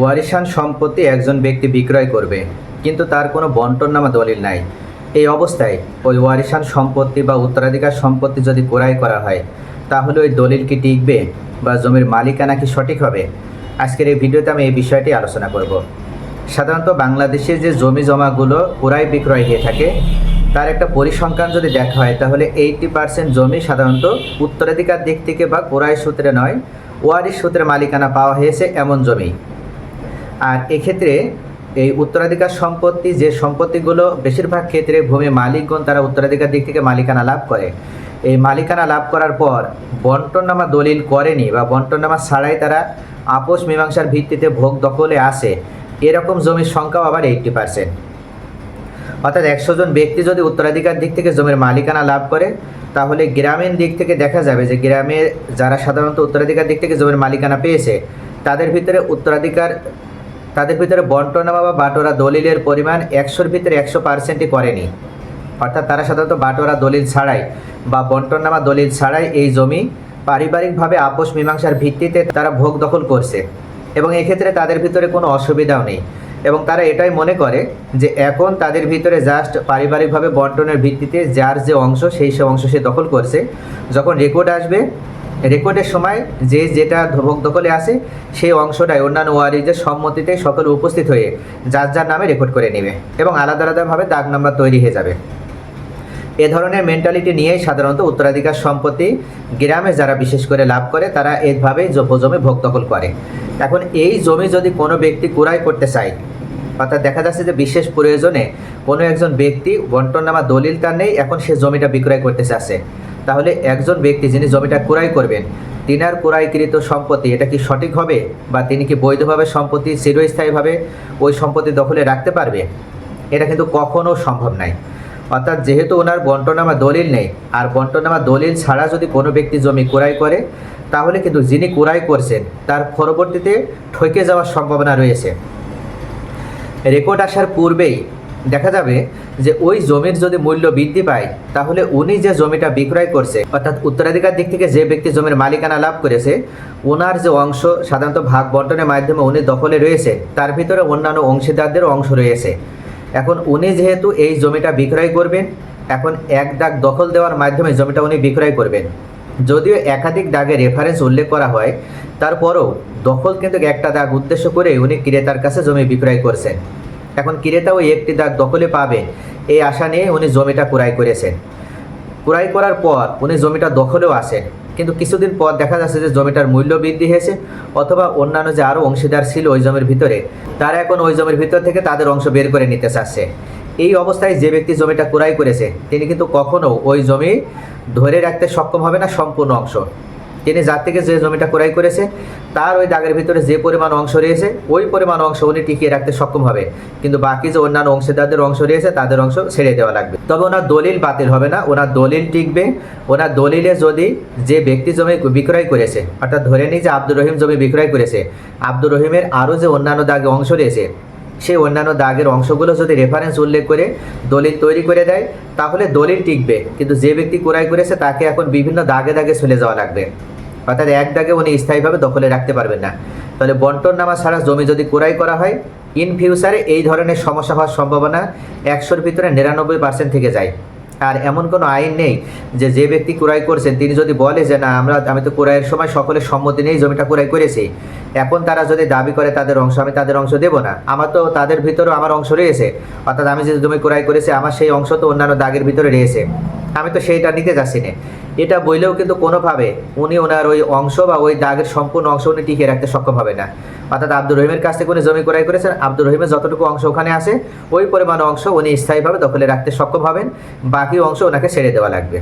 ওয়ারিশান সম্পত্তি একজন ব্যক্তি বিক্রয় করবে, কিন্তু তার কোনো বন্টননামা দলিল নাই। এই অবস্থায় ওই ওয়ারিশান সম্পত্তি বা উত্তরাধিকার সম্পত্তি যদি ক্রয় করা হয়, তাহলে ওই দলিল কি টিকবে বা জমির মালিকানা কি সঠিক হবে? আজকের এই ভিডিওতে আমি এই বিষয়টি আলোচনা করব। সাধারণত বাংলাদেশে যে জমি জমাগুলো ক্রয় বিক্রয় হয়ে থাকে, তার একটা পরিসংখ্যান যদি দেখা হয়, তাহলে এইটি পার্সেন্ট জমি সাধারণত উত্তরাধিকার দিক থেকে বা ক্রয় সূত্রে নয়, ওয়ারিশ সূত্রে মালিকানা পাওয়া হয়েছে এমন জমি। আর এক্ষেত্রে এই উত্তরাধিকার সম্পত্তি, যে সম্পত্তিগুলো বেশিরভাগ ক্ষেত্রে ভূমি মালিকগণ তারা উত্তরাধিকার দিক থেকে মালিকানা লাভ করে। এই মালিকানা লাভ করার পর বন্টননামা দলিল করেনি বা বন্টননামা ছাড়াই তারা আপোষ মীমাংসার ভিত্তিতে ভোগ দখলে আসে। এরকম জমির সংখ্যাও আবার এইটটি পার্সেন্ট। অর্থাৎ একশো জন ব্যক্তি যদি উত্তরাধিকার দিক থেকে জমির মালিকানা লাভ করে, তাহলে গ্রামীণ দিক থেকে দেখা যাবে যে গ্রামে যারা সাধারণত উত্তরাধিকার দিক থেকে জমির মালিকানা পেয়েছে, তাদের ভিতরে উত্তরাধিকার তাদের ভিতরে বন্টনামা বা বাটোরা দলিলের পরিমাণ একশোর ভিতরে একশো পার্সেন্টই করেনি। অর্থাৎ তারা সাধারণত বাটোরা দলিল ছাড়াই বা বন্টনামা দলিল ছাড়াই এই জমি পারিবারিকভাবে আপোষ মীমাংসার ভিত্তিতে তারা ভোগ দখল করছে এবং এক্ষেত্রে তাদের ভিতরে কোনো অসুবিধাও নেই এবং তারা এটাই মনে করে যে এখন তাদের ভিতরে জাস্ট পারিবারিকভাবে বন্টনের ভিত্তিতে যার যে অংশ সেই সে অংশ সে দখল করছে। যখন রেকর্ড আসবে রেকর্ডের সময় যে যেটা ভোগ দখলে আসে, সেই অংশটাই অন্যান্য ওয়ারিজের সম্মতিতে সকলে উপস্থিত হয়ে যার যার নামে রেকর্ড করে নেবে এবং আলাদা আলাদাভাবে দাগ নাম্বার তৈরি হয়ে যাবে। এ ধরনের মেন্টালিটি নিয়েই সাধারণত উত্তরাধিকার সম্পত্তি গ্রামে যারা বিশেষ করে লাভ করে, তারা এভাবে জমি ভোগ দখল করে। এখন এই জমি যদি কোনো ব্যক্তি ক্রয় করতে চায়, অর্থাৎ দেখা যাচ্ছে যে বিশেষ প্রয়োজনে কোনো একজন ব্যক্তি বন্টননামা দলিল তার নেই, এখন সে জমিটা বিক্রয় করতে চাচ্ছে। তাহলে একজন ব্যক্তি যিনি জমিটা ক্রয় করবেন, তিনার ক্রয়কৃত সম্পত্তি এটা কি সঠিক হবে বা তিনি কি বৈধভাবে সম্পত্তি চিরস্থায়ীভাবে ওই সম্পত্তি দখলে রাখতে পারবে? এটা কিন্তু কখনো সম্ভব নয় অর্থাৎ যেহেতু ওনার বন্টনামা দলিল নেই, আর বন্টনামা দলিল ছাড়া যদি কোনো ব্যক্তি জমি ক্রয় করে, তাহলে কিন্তু যিনি ক্রয় করছেন, তার পরবর্তীতে ঠকে যাওয়ার সম্ভাবনা রয়েছে। রেকর্ড আসার পূর্বেই দেখা যাবে যে ওই জমির যদি মূল্য বৃদ্ধি পায়, তাহলে উনি যে জমিটা বিক্রয় করছে, অর্থাৎ উত্তরাধিকার দিক থেকে যে ব্যক্তি জমির মালিকানা লাভ করেছে ওনার যে অংশ সাধারণত ভাগ বন্টনের মাধ্যমে উনি দখলে রয়েছে, তার ভিতরে অন্যান্য অংশীদারদেরও অংশ রয়েছে। এখন উনি যেহেতু এই জমিটা বিক্রয় করবেন, এখন এক দাগ দখল দেওয়ার মাধ্যমে জমিটা উনি বিক্রয় করবেন। যদিও একাধিক দাগে রেফারেন্স উল্লেখ করা হয়, তারপরও দখল কিন্তু একটা দাগ উদ্দেশ্য করে উনি ক্রেতার কাছে জমি বিক্রয় করছেন। এখন ক্রেতা ওই একটি দাগ দখলে পাবে। এই আশা নিয়ে উনি জমিটা ক্রয় করেছেন। ক্রয় করার পর উনি জমিটা দখলেও আসেন কিন্তু কিছুদিন পর দেখা যাচ্ছে যে জমিটার মূল্য বৃদ্ধি হয়েছে অথবা অন্যান্য যে আরও অংশীদার ছিল ওই জমির ভিতরে, তারা এখন ওই জমির ভিতর থেকে তাদের অংশ বের করে নিতে চাচ্ছে। এই অবস্থায় যে ব্যক্তি জমিটা ক্রয় করেছে, তিনি কিন্তু কখনও ওই জমি ধরে রাখতে সক্ষম হবে না, সম্পূর্ণ অংশ। তিনি যার থেকে যে জমিটা ক্রয় করেছে, তার ওই দাগের ভিতরে যে পরিমাণ অংশ রয়েছে, ওই পরিমাণ অংশ উনি টিকিয়ে রাখতে সক্ষম হবে। কিন্তু বাকি যে অন্যান্য অংশীদারদের অংশ রয়েছে, তাদের অংশ ছেড়ে দেওয়া লাগবে। তবে ওনার দলিল বাতিল হবে না। ওনার দলিল টিকবে। ওনার দলিলে যদি যে ব্যক্তি জমি বিক্রয় করেছে, অর্থাৎ ধরে নিই যে আব্দুর রহিম জমি বিক্রয় করেছে, আব্দুর রহিমের আরও যে অন্যান্য দাগে অংশ রয়েছে, সেই অন্যান্য দাগের অংশগুলো যদি রেফারেন্স উল্লেখ করে দলিল তৈরি করে দেয়, তাহলে দলিল টিকবে। কিন্তু যে ব্যক্তি ক্রয় করেছে, তাকে এখন বিভিন্ন দাগে দাগে চলে যাওয়া লাগবে। অর্থাৎ এক দাগে উনি স্থায়ীভাবে দখলে রাখতে পারবেন না। তাহলে বন্টন নামা ছাড়া জমি যদি ক্রয় করা হয় ইন ফিউচারে এই ধরনের সমস্যা হওয়ার সম্ভাবনা একশোর ভিতরে নিরানব্বই পার্সেন্ট থেকে যায়। আর এমন কোনো আইন নেই যে যে ব্যক্তি ক্রয় করছেন, তিনি যদি বলে যে, না, আমরা, আমি তো ক্রয়ের সময় সকলের সম্মতি নিয়েই জমিটা ক্রয় করেছি। এখন তারা যদি দাবি করে তাদের অংশ, আমি তাদের অংশ দেবো না। আমার তো তাদের ভিতরেও আমার অংশ রয়েছে। অর্থাৎ আমি যে জমি ক্রয় করেছি, আমার সেই অংশ তো অন্যান্য দাগের ভিতরে রয়েছে। আমি তো সেইটা নিতে যাচ্ছি না এটা বইলেও কিন্তু কোনোভাবে উনি ওনার ওই অংশ বা ওই দাগের সম্পূর্ণ অংশ উনি টিকিয়ে রাখতে সক্ষম হবে না। অর্থাৎ আব্দুর রহিমের কাছ থেকে উনি জমি ক্রয় করেছেন, আব্দুর রহিমের যতটুকু অংশ ওখানে আছে, ওই পরিমাণ অংশ উনি স্থায়ীভাবে দখলে রাখতে সক্ষম হবেন, বাকি অংশ ওনাকে ছেড়ে দেওয়া লাগবে।